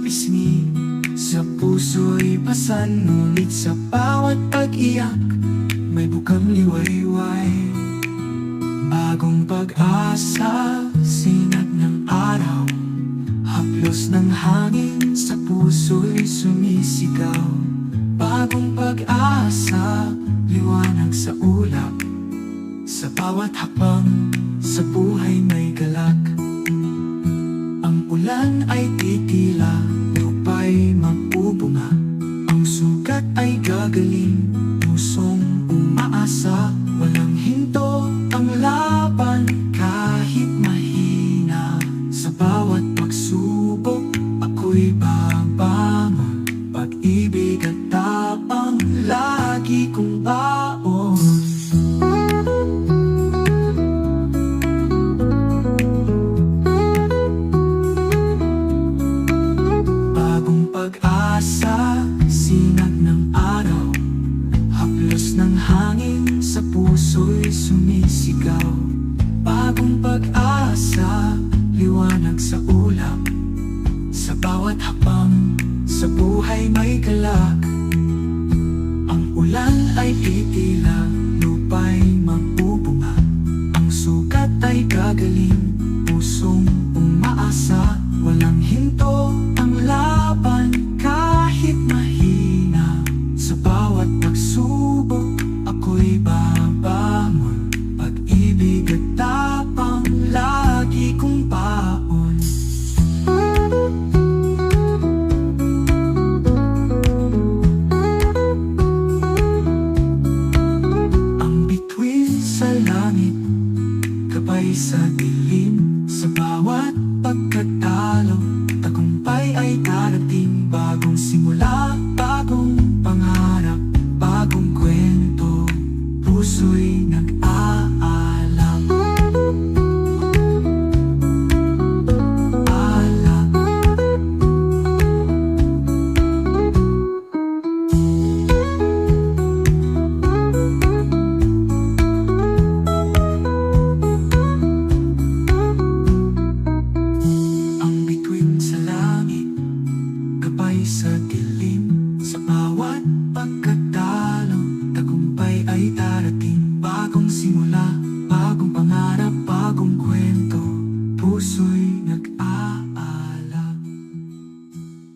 pisngi Sa puso'y pasan Ngunit sa bawat pag-iyak May bukang liwayway. Bagong pag-asa Sinag ng araw Haplos ng hangin Sa puso'y sumisigaw. Bagong pag-asa Liwanag sa ulap Sa bawat hapang Sa buhay may galak. Ang ulan ay baon pag-asa, sinag ng araw. Haplos ng hangin sa puso'y sumisigaw. Bagong pag-asa, liwanag sa ulap Sa bawat hapang, sa buhay may ulan ay Gabay sa dilim Sa bawat pagkatalo Tagumpay ay darating Bagong simula, bagong pangarap Bagong kwento. Puso'y nag-aalam hago un cuento, puso